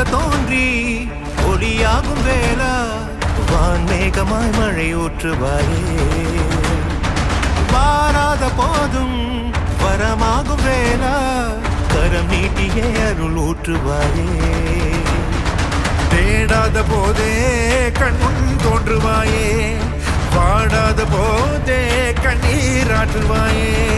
பார்க்க தோன்றி ஒளியாகும் வேளா வான்மேகமாய் மழை ஊற்றுவாரே வாராத போதும் வரமாகும் வேளா கரம் நீட்டியே அருள் ஊற்றுவாரே தேடாத போதே கண்முன் தோன்றுவாயே பாடாத போதே கண்ணீராற்றுவாயே